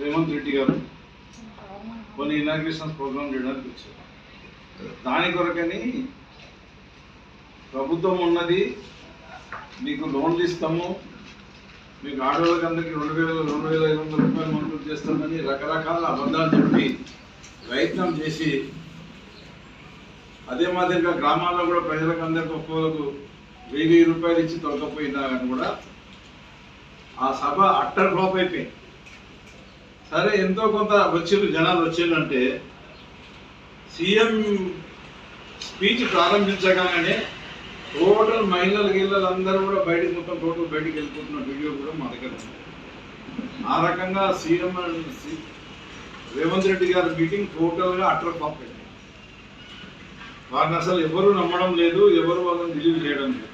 రేవంత్ రెడ్డి గారు కొన్ని inaugurations programme చేయడానికి వచ్చారు. దాని కొరకని ప్రభుత్వం ఉన్నది మీకు లోన్లు ఇస్తాము మీకు ఆడవాళ్ళకి అందరికీ రెండు వేల రెండు వేల ఐదు వందల రూపాయలు మంజూరు చేస్తామని రకరకాల అబద్ధాలు చెప్పి ప్రయత్నం చేసి అదే మాదిరిగా గ్రామాల్లో కూడా ప్రజలకు అందరికీ ఒక్కొక్కరు వెయ్యి వెయ్యి రూపాయలు ఇచ్చి తొలకపోయినా కూడా ఆ సభ అట్టర్ ఫ్లాప్ అయిపోయింది. సరే ఎంతో కొంత వచ్చిన జనాలు వచ్చిందంటే సీఎం స్పీచ్ ప్రారంభించగానే టోటల్ మహిళలు గిల్లలు అందరూ కూడా బయటకు మొత్తం టోటల్ బయటికి వెళ్ళిపోతున్న వీడియో కూడా మా దగ్గర ఉంది. ఆ రకంగా సీఎం రేవంత్ రెడ్డి గారి మీటింగ్ టోటల్గా అట్టర్ ఫ్లాప్ వారిని అసలు ఎవరు నమ్మడం లేదు ఎవరు వాళ్ళని బిలీవ్ చేయడం లేదు.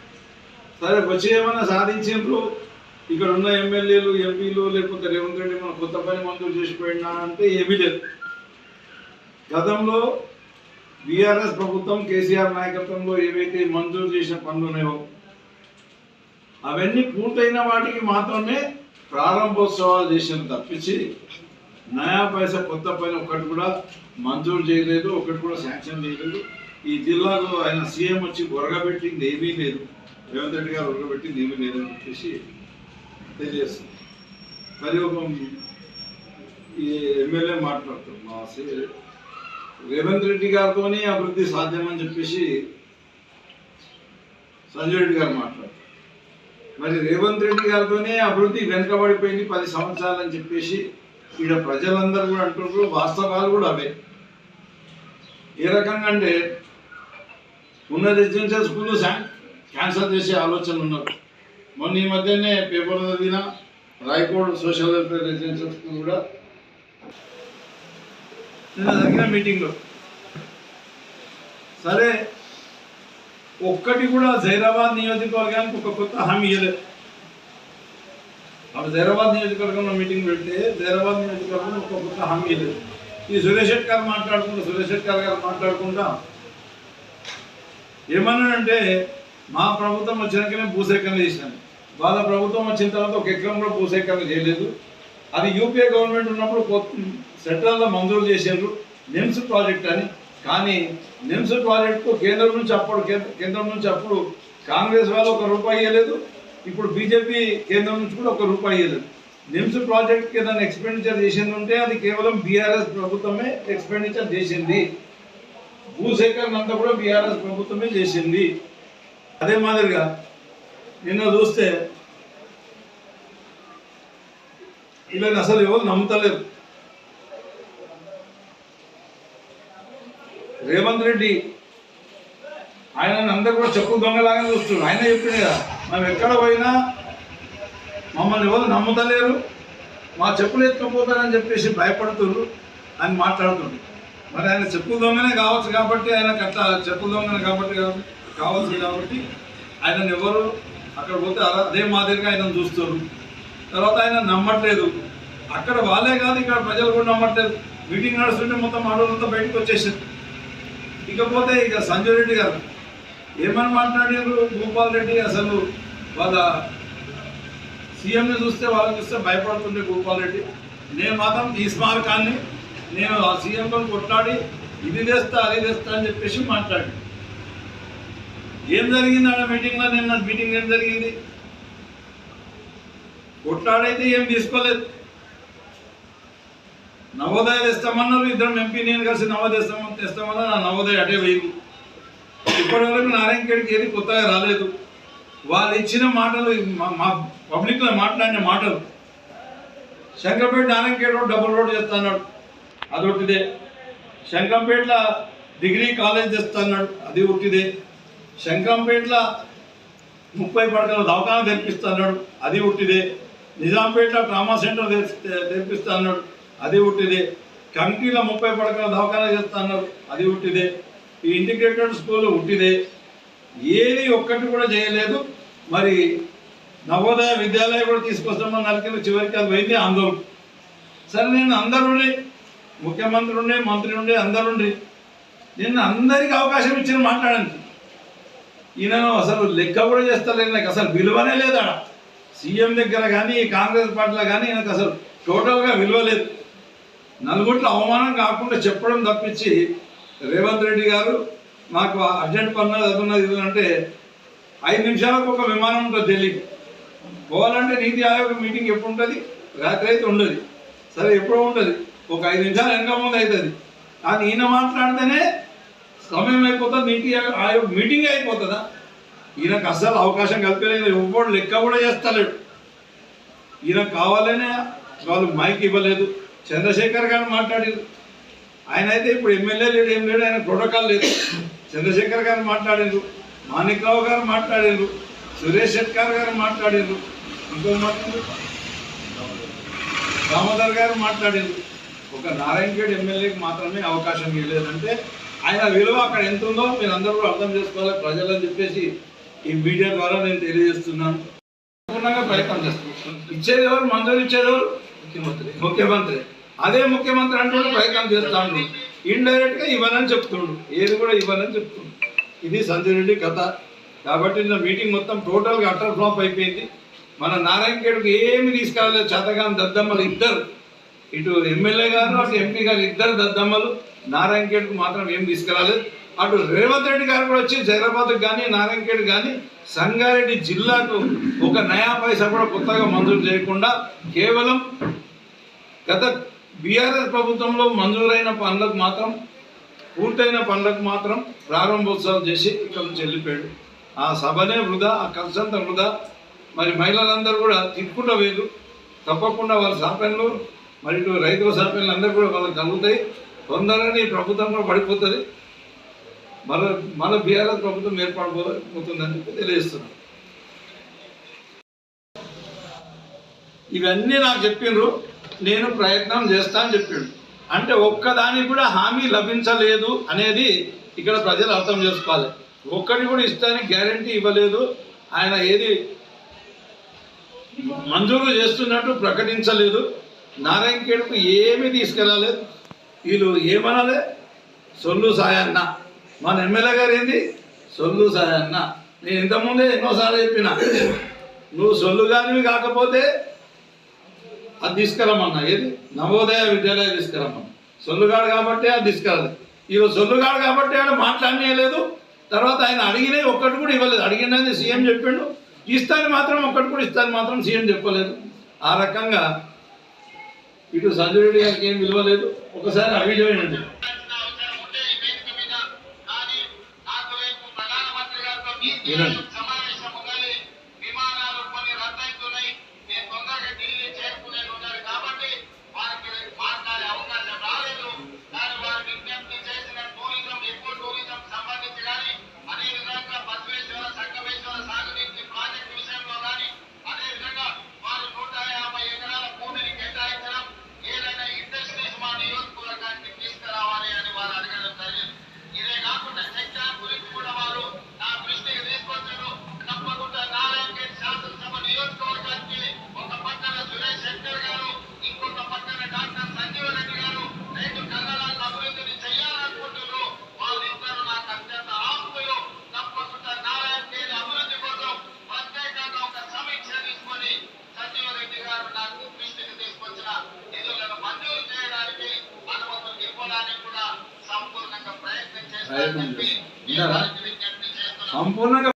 సరే వచ్చి ఏమైనా సాధించేందుకు ఇక్కడ ఉన్న ఎమ్మెల్యేలు ఎంపీలు లేకపోతే రేవంత్ రెడ్డి మన కొత్త పని మంజూరు చేసిపోయినా అంటే ఏమీ లేదు. గతంలో బీఆర్ఎస్ ప్రభుత్వం కేసీఆర్ నాయకత్వంలో ఏవైతే మంజూరు చేసిన పనులు ఉన్నాయో అవన్నీ పూర్తయిన వాటికి మాత్రమే ప్రారంభోత్సవాలు చేసిన తప్పించి నయా పైసా కొత్త పైన ఒకటి కూడా మంజూరు చేయలేదు ఒకటి కూడా శాంక్షన్ చేయలేదు. ఈ జిల్లాలో ఆయన సీఎం వచ్చి గొరగబెట్టింది ఏమీ లేదు. రేవంత్ రెడ్డి గారు ఉరగబెట్టింది ఏమీ లేదని చెప్పేసి తెలియజేస్తుంది. మరి ఒక ఈ ఎమ్మెల్యే మాట్లాడుతాం మా రేవంత్ రెడ్డి గారితోనే అభివృద్ధి సాధ్యమని చెప్పేసి సంజయ్ రెడ్డి గారు మాట్లాడతారు మరి రేవంత్ రెడ్డి గారితోనే అభివృద్ధి వెనుకబడిపోయింది పది సంవత్సరాలు అని చెప్పేసి ఈడ ప్రజలందరూ కూడా అంటున్నారు వాస్తవాలు కూడా అవే. ఏ రకంగా అంటే ఉన్న రెసిడెన్షియల్ స్కూల్ క్యాన్సల్ చేసే ఆలోచన ఉన్నారు. మొన్న ఈ మధ్యనే పేపర్ చదివిన Raikode social welfare residential school కూడా నిన్న జరిగిన మీటింగ్లో సరే ఒక్కటి కూడా జైరాబాద్ నియోజకవర్గానికి ఒక కొత్త హామీ ఇవ్వలేదు అప్పుడు జైరాబాద్ నియోజకవర్గంలో మీటింగ్ పెడితే జైరాబాద్ నియోజకవర్గంలో ఒక కొత్త హామీ ఇవ్వలేదు ఈ సురేష్ శెట్టి గారు మాట్లాడుకుంటా సురేష్ శెట్టి గారు గారు మాట్లాడుకుంటా ఏమన్నాడంటే మా ప్రభుత్వం వచ్చినాకనే భూసేకరణ చేశాను. వాళ్ళ ప్రభుత్వం వచ్చిన తర్వాత ఒక ఎకరం కూడా భూసేకరణ చేయలేదు. అది యూపీఏ గవర్నమెంట్ ఉన్నప్పుడు కొత్త సెంట్రల్లో మంజూరు చేశారు నిమ్స్ ప్రాజెక్ట్ అని. కానీ నిమ్స్ ప్రాజెక్టు కేంద్రం నుంచి అప్పుడు కేంద్రం నుంచి అప్పుడు కాంగ్రెస్ వాళ్ళు ఒక రూపాయి ఇవ్వలేదు ఇప్పుడు బీజేపీ కేంద్రం నుంచి కూడా ఒక రూపాయి ఇవ్వలేదు నిమ్స్ ప్రాజెక్ట్కి ఏదైనా ఎక్స్పెండిచర్ చేసింది ఉంటే అది కేవలం బీఆర్ఎస్ ప్రభుత్వమే ఎక్స్పెండిచర్ చేసింది. భూసేకరణ అంతా కూడా బీఆర్ఎస్ ప్రభుత్వమే చేసింది. అదే మాదిరిగా నిన్న చూస్తే వీళ్ళని అసలు ఎవరు నమ్ముతలేరు. రేవంత్ రెడ్డి ఆయన అందరు కూడా చెప్పు దొంగలాగా చూస్తున్నారు. ఆయన చెప్పింది కదా మనం ఎక్కడ పోయినా మమ్మల్ని ఎవరు నమ్ముతలేరు. మా చెప్పులు ఎత్తుకుపోతారని చెప్పేసి భయపడుతున్నారు అని మాట్లాడుతుండ్రు మరి ఆయన చెప్పు దొంగనే కావచ్చు కాబట్టి ఆయన కట్ట చెప్పు దొంగనే కాబట్టి కావచ్చు కాబట్టి ఆయన ఎవరు అక్కడ పోతే అదే మాదిరిగా ఆయన చూస్తారు. తర్వాత ఆయన నమ్మట్లేదు. అక్కడ వాళ్ళే కాదు ఇక్కడ ప్రజలు కూడా నమ్మట్లేదు. మీటింగ్ నడుస్తుంటే మొత్తం ఆడవాళ్ళంతా బయటకు వచ్చేసారు ఇకపోతే ఇక సంజయ్ రెడ్డి గారు ఏమని మాట్లాడారు? గోపాల్ రెడ్డి అసలు వాళ్ళ సీఎంని చూస్తే వాళ్ళని చూస్తే భయపడుతుండే గోపాల్ రెడ్డి. నేను మాత్రం ఈ స్మారకాన్ని నేను ఆ సీఎంతో కొట్లాడి ఇది తెస్తా అది తెస్తా అని చెప్పేసి మాట్లాడి ఏం జరిగింది ఆడ మీటింగ్లో నిన్న మీటింగ్ ఏం జరిగింది? కొట్లాడైతే ఏం తీసుకోలేదు. నవోదయ తెస్తామన్నారు ఇద్దరం ఎంపీ నేను కలిసి నవోదయ తెస్తామని తెస్తామన్నారు నా నవోదయ అటే పోయింది ఇప్పటివరకు నారాయణఖేడ్కి ఏది కొత్తగా రాలేదు. వాళ్ళు ఇచ్చిన మాటలు మా- పబ్లిక్లో మాట్లాడిన మాటలు. Shankarapet Narayankhed road double road చేస్తున్నాడు. అదొట్టిదే శంకరంపేటలో డిగ్రీ కాలేజ్ తెస్తున్నాడు అది ఒకటిదే శంకంపేటలో ముప్పై పడకల దవాఖాన తెరిపిస్తున్నాడు అది ఉట్టిదే. నిజాంపేటలో ట్రామా సెంటర్ తెరిపి- తెరిపిస్తున్నాడు అది ఉట్టిదే. కంకిలో ముప్పై పడకల దవాఖాన చేస్తున్నాడు అది ఉట్టిదే. ఈ ఇంటిగ్రేటెడ్ స్కూల్ ఉట్టిదే. ఏది ఒక్కటి కూడా చేయలేదు. మరి నవోదయ విద్యాలయం కూడా తీసుకొస్తామని నరికిన చివరికి అది పోయింది ఆందోళన. సరే నేను అందరుండి ముఖ్యమంత్రి ఉండే మంత్రి ఉండే అందరుండి నిన్న అందరికీ అవకాశం ఇచ్చిన మాట్లాడండి. ఈయనను అసలు లెక్క కూడా చేస్తలేదు. నాకు అసలు విలువనే లేదా సీఎం దగ్గర కానీ కాంగ్రెస్ పార్టీలో కానీ ఈయనకు అసలు టోటల్గా విలువ లేదు. నలుగురిలో అవమానం కాకుండా చెప్పడం తప్పించి రేవంత్ రెడ్డి గారు మాకు అర్జెంట్ పన్నది అది ఉన్నది ఇది అంటే ఐదు నిమిషాలకు ఒక విమానం ఉంటుంది ఢిల్లీకి పోవాలంటే నీతి ఆయోగ్ మీటింగ్ ఎప్పుడు ఉంటుంది? రాత్రి అయితే ఉండదు. సరే ఎప్పుడో ఉంటుంది ఒక ఐదు నిమిషాలు వెనక ముందు అవుతుంది కానీ ఈయన మాట్లాడితేనే సమయం అయిపోతుంది నీతి ఆయోగ్- మీటింగ్ అయిపోతుందా? ఈయనకు అస్సలు అవకాశం కల్పలేదు ఎవ్వడు లెక్క కూడా చేస్తలేడు. ఈయన కావాలనే వాళ్ళు మైక్ ఇవ్వలేదు. చంద్రశేఖర్ గారు మాట్లాడారు. ఆయన అయితే ఇప్పుడు ఎమ్మెల్యే లేడు ఏం లేడు ఆయన ప్రోటోకాల్ లేదు. చంద్రశేఖర్ గారు మాట్లాడారు మాణిక్రావు గారు మాట్లాడారు సురేష్ శెట్కర్ గారు మాట్లాడారు ఇంకో మాట్లాడారు దామోదర్ గారు మాట్లాడారు. ఒక నారాయణఖేడ్ ఎమ్మెల్యేకి మాత్రమే అవకాశం ఇవ్వలేదంటే ఆయన విలువ అక్కడ ఎంత ఉందో మీరు అందరూ కూడా అర్థం చేసుకోవాలి ప్రజలని చెప్పేసి ఈ మీడియా ద్వారా నేను తెలియజేస్తున్నాను. పూర్ణంగా ప్రయత్నం చేస్తున్నాను ఇచ్చేది ఎవరు? మంజూరు ఇచ్చేది ఎవరు? ముఖ్యమంత్రి. ముఖ్యమంత్రి. అదే ముఖ్యమంత్రి అంటుండే ప్రయత్నం చేస్తాడు. ఇండైరెక్ట్గా ఇవ్వనని చెప్తుండు. ఏది కూడా ఇవ్వనని చెప్తుండు. ఇది సంజయ్ రెడ్డి కథ. కాబట్టి నా మీటింగ్ మొత్తం టోటల్గా అటర్ ఫ్లాప్ అయిపోయింది. మన నారాయణ ఏమి తీసుకురాలేదు చేతగాని దద్దమ్మలు ఇద్దరు. ఇటు ఎమ్మెల్యే గారు అటు ఎంపీ గారు ఇద్దరు దద్దమ్మలు. నారాయణ ఖేడ్కు మాత్రం ఏం తీసుకురాలేదు అటు రేవంత్ రెడ్డి గారు కూడా వచ్చి జైరాబాద్కి కానీ నారాయణఖేడ్ కానీ సంగారెడ్డి జిల్లాకు ఒక నయా పైసా కూడా కొత్తగా మంజూరు చేయకుండా కేవలం గత బీఆర్ఎస్ ప్రభుత్వంలో మంజూరైన పనులకు మాత్రం పూర్తయిన పనులకు మాత్రం ప్రారంభోత్సవాలు చేసి ఇక్కడ నుంచి వెళ్ళిపోయాడు. ఆ సభనే వృధా ఆ కలిసంత వృధా. మరి మహిళలందరూ కూడా తిప్పుకుంటూ వేరు తప్పకుండా వాళ్ళ సాపెన్లు మరి ఇటు రైతుల సాపెన్లు అందరూ కూడా వాళ్ళకి కలుగుతాయి. తొందరగానే ఈ ప్రభుత్వం కూడా పడిపోతుంది. మన మన బీఆర్ఎస్ ప్రభుత్వం ఏర్పడిపోతుందని చెప్పి తెలియజేస్తున్నాం ఇవన్నీ నాకు చెప్పిండ్రు నేను ప్రయత్నం చేస్తా అని చెప్పిండు అంటే ఒక్కదానికి కూడా హామీ లభించలేదు అనేది ఇక్కడ ప్రజలు అర్థం చేసుకోవాలి. ఒక్కటి కూడా ఇస్తానికి గ్యారంటీ ఇవ్వలేదు. ఆయన ఏది మంజూరు చేస్తున్నట్టు ప్రకటించలేదు. నారాయణ కేడుకు ఏమీ తీసుకెళ్ళలేదు వీళ్ళు ఏమనలే? సొల్లు సాయన్న. మన ఎమ్మెల్యే గారు ఏంది? సొల్లు సాయన్న. నేను ఇంతకుముందే ఎన్నోసార్లు చెప్పిన నువ్వు సొల్లు కానివి కాకపోతే అది తీసుకురమ్మన్నా. ఏది? నవోదయ విద్యాలయ తీసుకురమ్మన్నా. సొల్లుగాడు కాబట్టి అది తీసుకురాలేదు ఈరోజు సొల్లుగాడు కాబట్టి ఆడ మాట్లాడలేదు తర్వాత ఆయన అడిగినవి ఒక్కటి కూడా ఇవ్వలేదు. అడిగినది సీఎం చెప్పిండు. ఇస్తాను మాత్రం ఒక్కటి కూడా ఇస్తాను మాత్రం సీఎం చెప్పలేదు. ఆ రకంగా ఇటు సంజయ్ రెడ్డి గారికి ఏం విలువలేదు ఒకసారి అవి ఏంటంటే వినండి. ప్రయత్నం సంపూర్ణంగా